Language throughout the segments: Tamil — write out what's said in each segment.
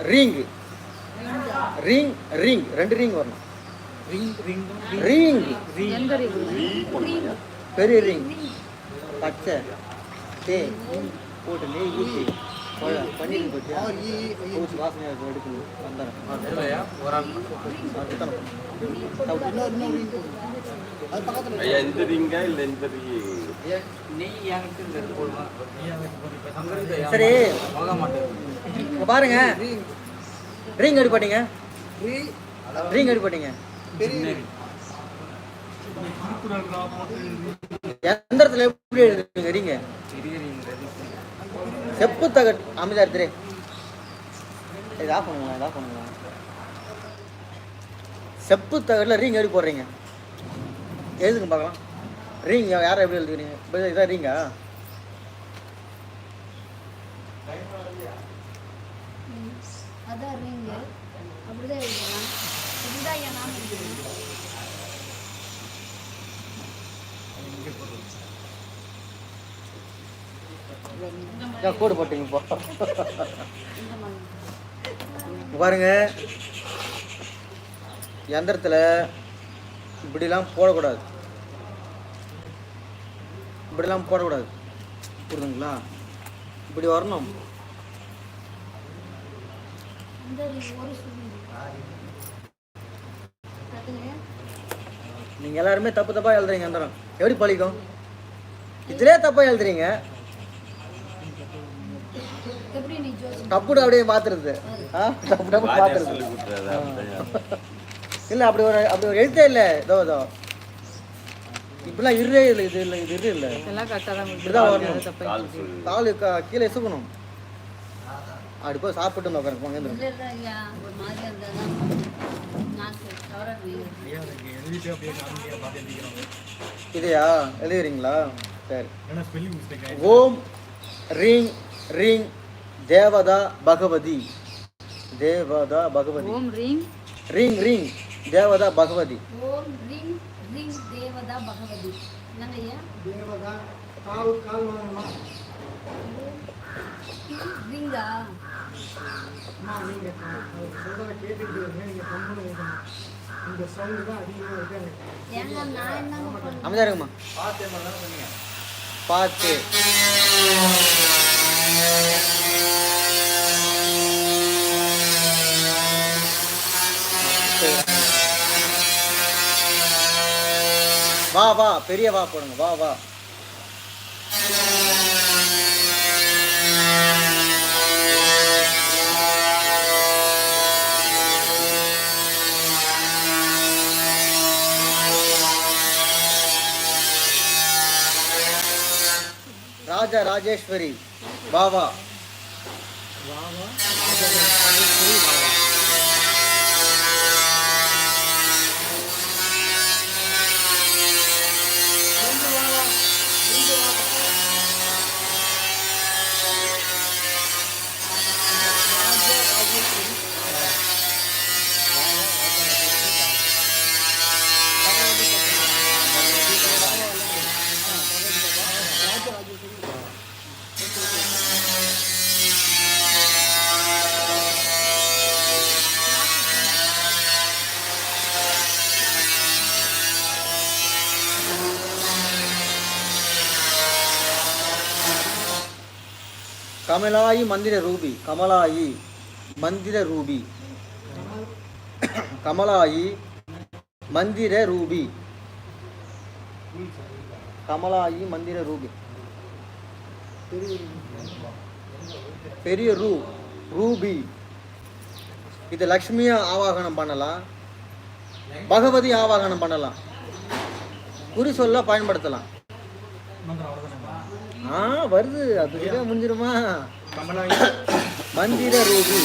ரிங். Ring ring. ரெண்டு ரிங் வரணும். ரிங்? பெரிய ரிங். பச்சை. தே போட்டு நெய் ஊற்றி பன்னீர் போட்டு ஊற்றி இருக்கும் எடுக்கணும். ஐயா இந்த ரிங்கா இல்ல இந்த சரி. பாருங்க. ரிங் எடு போட்டீங்க. ரிங் எப்படி போட்டீங்க. எந்த இடத்துல எப்படி எழுதுறீங்க? ரிங்க செப்பு தகட் அமிதா திரே இதா பண்ணுங்க இதா பண்ணுங்க. செப்பு தகட்டில் ரிங் எப்படி போடுறீங்க. எழுதுங்க பார்க்கலாம். ரிங் யாரை எப்படி எழுதுக்கிறீங்க இதான் ரீங்கா அதான் ring. அப்படிதான் எழுதலாம். இதுதான் என் நாம எழுதணும். ஏன் கோடு போட்டீங்க இப்போ பாருங்க. எந்திரத்தில் இப்படிலாம் போடக்கூடாது. இப்படிலாம் போடக்கூடாது. புரியுதுங்களா? இப்படி வரணும் இந்த ring ஒரு சுருள். கட்டுங்க. நீங்கள் எல்லாருமே தப்பு தப்பாக எழுதுறீங்க எந்திரம் எப்படி பழிக்கும்? இதிலே தப்பாக எழுதுறீங்க. எப்படி நீ ஜோசி தப்புடு அப்படியே மாத்துறது. ஆ. அப்படிதான். இல்லை அப்படி ஒரு அப்படி ஒரு எழுத்தே இல்லை. இதோ இதோ. இப்படிலாம் இருே இல்லை இது இல்லை இது இல்லை. எல்லாம் கரெக்டாக தான் இப்படிதான் வரணும். கால் கீழே இசுக்கணும். அப்படி போய் சாப்பிட்டு உட்காருங்க போங்க இதையா? எழுதுறீங்களா? சரி. ஏன்னா ஸ்பெல்லிங் மிஸ்டேக் ஓம் ரீங் ரீங் தேவதா பகவதி. தேவதா பகவதி. ஓம் ரீங். ரீங் ரீங் தேவதா பகவதி. ஓம் ரிங் ரிங் தேவதா பகவதி. என்னங்க ஐயா? ரிங்கா? ஏங்க நான் என்னங்க பண்ணேன் அமைதியா இருக்குமா பார்த்து. சொன்னீங்க பார்த்து வா வா பெரிய வா போடுங்க. வா வா. ராஜா ராஜேஸ்வரி வா வா கமலாயி மந்திர ரூபி கமலாயி மந்திர ரூபி. கமலாயி மந்திர ரூபி. கமலாயி மந்திர ரூபி. பெரிய ரூ ரூபி. இது லக்ஷ்மியா ஆவாகனம் பண்ணலாம். பகவதி ஆவாகனம் பண்ணலாம். குறி சொல்ல பயன்படுத்தலாம். ஆ வருது. அது முடிஞ்சிருமா? மந்திர ரூபி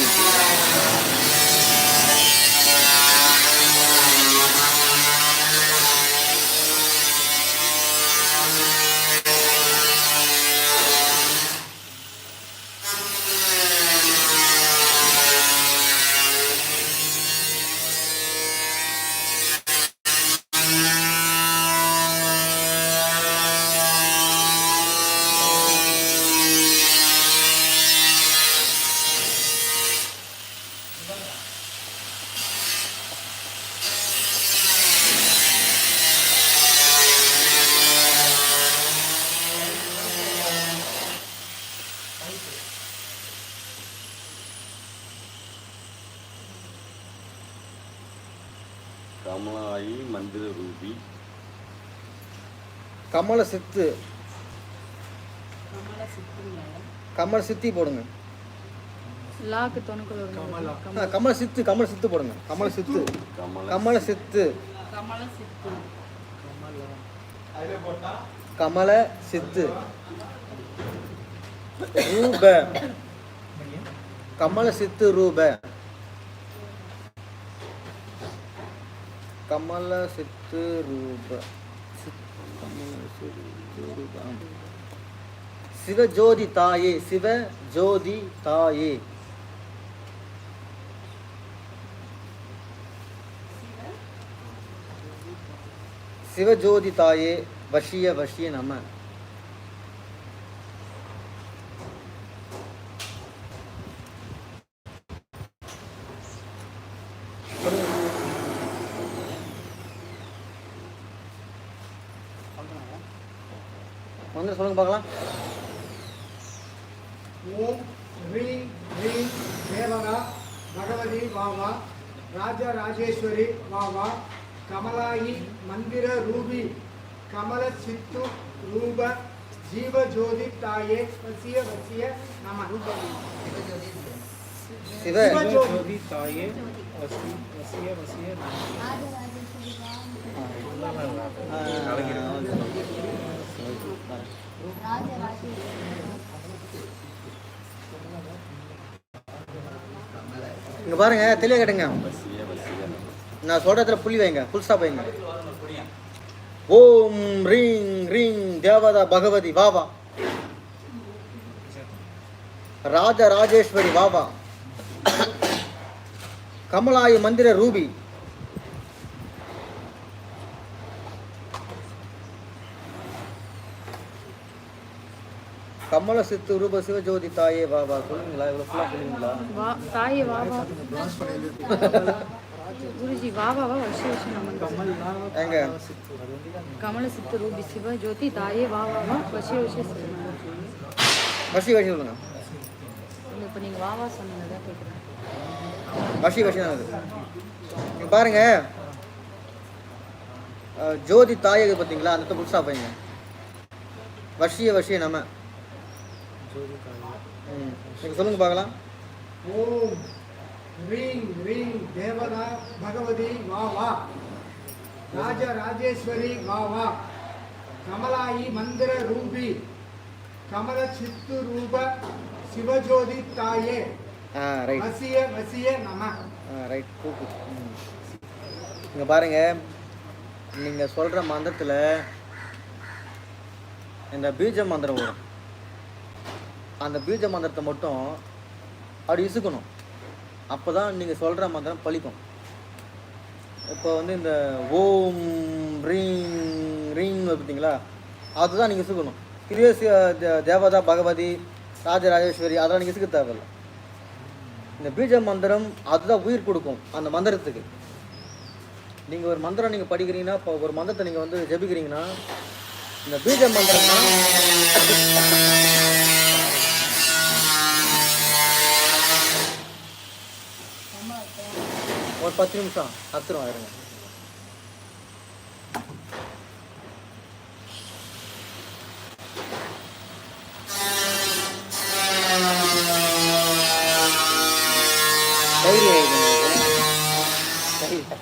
கமலாயி மந்திர ரூபி. கமல சித்து. கமல் சித்தி போடுங்க. லாக்கு தொணுக்குள்ள ஒரு ஆ, கமல சித்து கமல சித்து போடுங்க. கமல சித்து. கமல கமல சித்து. கமல சித்து. கமல சித்து. ரூப. கமல சித்து ரூப. கமல சித்து ரூப சித்- கமல சித்து ரூப ஆமா. சிவஜோதி தாயே சிவ ஜோதி தாயே சிவஜோதி தாயே வஷிய வஷிய நம வந்து சொல்லுங்க பார்க்கலாம் ஓம் ரீம் ரீம் தேவரா பகவதி வாவா ராஜ ராஜேஸ்வரி வாவா கமலாயி மந்திர ரூபி கமல சித்து ரூப ஜீவ ஜோதி தாயே வசிய வசிய நம சிவ சிவஜோதி ராஜராஜேஸ்வரி இங்க பாருங்க தெளிவா கேட்டுங்க. நான் சொல்றதுல புள்ளி வைங்க புல் ஸ்டாப் வைங்க. ஓம் ரீங் ரீங் தேவதா பகவதி வாவா ராஜ ராஜேஸ்வரி வாவா கமலாய மந்திர ரூபி. கமல சித்து ரூப சிவஜோதி தாயே வா வா. சொல்லுங்களா இவ்வளவு ஃபுல்லா சொல்லுங்களா? வா தாயே வா வா. குருஜி வா வா வா. வருஷ வருஷம் எங்க கமல சித்து ரூபி சிவ ஜோதி தாயே வா வா வா. வருஷ வருஷம் சொல்லுங்க. இப்போ நீங்கள் வா வா சொன்னதை கேட்குறேன் தான் அது. பாருங்க. ஜோதி தாய் இது பார்த்தீங்களா அந்த புதுசாக பையங்க வஷிய வஷிய நம்ம. நீங்கள் சொல்லுங்க பார்க்கலாம். ஓம் ரீம் ரீம் தேவதா பகவதி வாவா ராஜ ராஜேஸ்வரி வாவா கமலாயி மந்திர ரூபி. கமல சித்து ரூப சிவஜோதி தாயே. வசிய வசிய நம. ரைட் கூப்பு. இங்கே பாருங்க நீங்கள் சொல்கிற மந்திரத்தில் இந்த பீஜ மந்திரம் வரும். அந்த பீஜ மந்திரத்தை மட்டும் அப்படி இசுக்கணும். அப்போ தான் நீங்கள் சொல்கிற மந்திரம் பழிக்கும். இப்போ வந்து இந்த ஓம் ரீங் ரீங் பார்த்தீங்களா? அதுதான் நீங்கள் இசுக்கணும். இதுவே தேவதா பகவதி ராஜராஜேஸ்வரி அதெல்லாம் நீங்கள் இசுக்க தேவையில்லை. இந்த பீஜ மந்திரம் அதுதான் உயிர் கொடுக்கும் அந்த மந்திரத்துக்கு. நீங்கள் ஒரு மந்திரம் நீங்கள் படிக்கிறீங்கன்னா இப்போ ஒரு மந்திரத்தை நீங்கள் வந்து ஜெபிக்கிறீங்கன்னா இந்த பீஜ மந்திரம் ஒரு பத்து நிமிஷம் அத்துரும் இருங்க தைரியம் ஆயிடுங்க தைரியம்.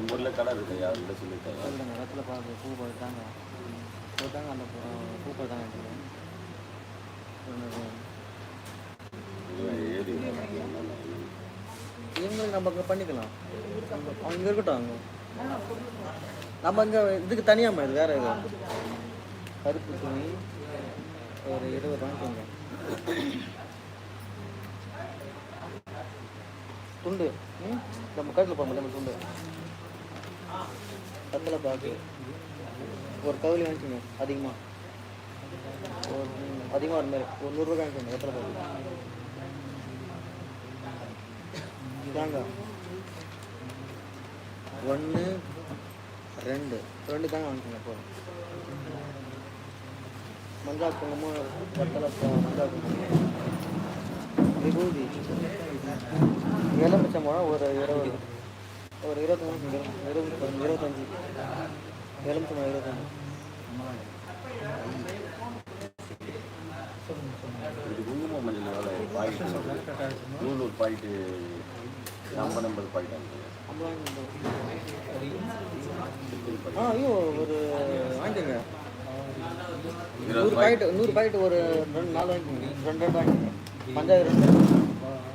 நம்ம ஊரில் கடை இருக்கு யாருக்கிட்ட சொல்லியிருக்காங்க அந்த இடத்துல பார்க்க பூ பழுத்தாங்க போட்டாங்க அந்த பூ பூ பழுத்தாங்க எனக்கு இதெல்லாம் ஏறி இவங்களுக்கு நம்ம அங்கே பண்ணிக்கலாம். அவங்க இருக்கட்டும் அவங்க நம்ம இங்கே இதுக்கு தனியாம்மா இது வேறு இது கருப்பு துணி ஒரு இருபது வாங்கிக்கோங்க துண்டு. நம்ம கட்டில் போக முடியும் துண்டு. கத்தலை பாக்கு. ஒரு கவுளி வாங்கிக்கோங்க அதிகமாக ஒரு அதிகமாக ஒரு மாதிரி. ஒரு நூறுரூவா வாங்கிக்கோங்க கத்தலை பாக்கு. தாங்க ஒன்று ரெண்டு. ரெண்டு தாங்க வாங்கிக்கோங்க போதும் மஞ்சா குங்குமம் பத்தலை மஞ்சா குங்குமம். விபூதி. எலுமிச்சை ஒரு இருபது. ஒரு இருபத்தஞ்சு இருபத்தஞ்சு இருபத்தஞ்சு எலுமிச்சை பழம் இருபத்தஞ்சு இது குங்குமம் மஞ்சள் வேலை பாக்கெட் நூறு நூறு பாக்கெட்டு ஐம்பது ஐம்பது பாக்கெட் ஆ ஐயோ ஒரு வாங்கிக்கோங்க நூறு பாக்கெட் நூறு பாயிண்ட் ஒரு ரெண்டு நாலு வாங்கிக்கோங்க ரெண்டு ரெண்டு வாங்கிக்கோங்க பஞ்சாயிரம் ரெண்டு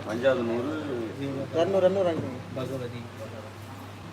அஞ்சாவது நூறு இரநூறு இரநூறு வாங்கிக்கோங்க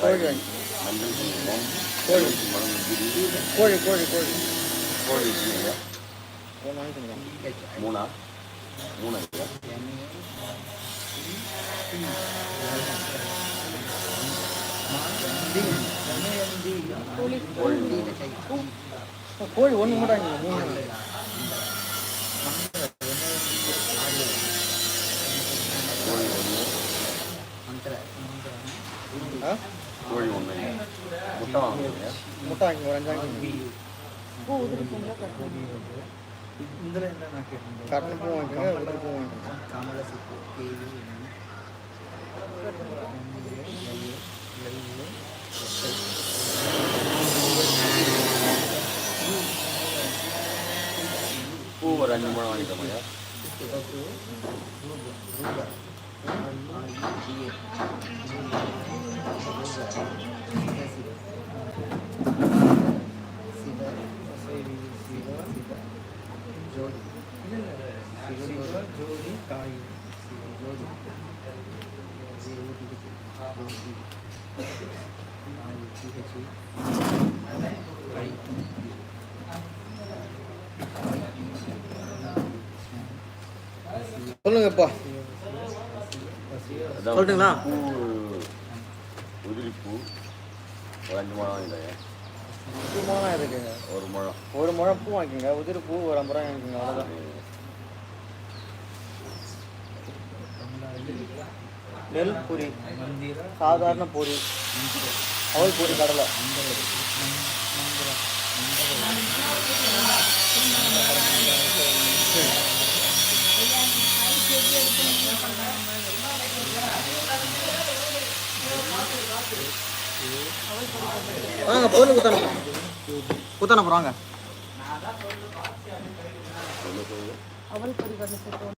கோழி வாங்கி கோழி கோழி கோழி கோழி கோழி மூணா மூணு கோழி ஒன்று வாங்கிக்கோங்க மூணு മുട്ടാങ്ങി ഓറഞ്ചാങ്ങി കട്ടൻ പൂ വാങ്ങിക്കാം ഇവിടെ പൂ വാങ്ങിക്കാം பூ ஒரு அஞ்சு மூணு வாங்கிட்டோம் ஐயா சொல்லுங்கப்பா. அதான் சொல்லட்டுங்களா? பூ உதிரி பூ ஒரு அஞ்சு முழம் வாங்கிட்டாங்க பூ முழம் இருக்குங்க ஒரு முழம். ஒரு முழம் பூ வாங்கிக்கோங்க. உதிரி பூ ஒரு ஐம்பது ரூபா வாங்கிக்கோங்க. அவ்வளோதான் நெல் பொரி சாதாரண பூரி. அவள் பூரி கடலை. வாங்க பொருள் குத்தணும். குத்தணும் வாங்க. அவள் பொரி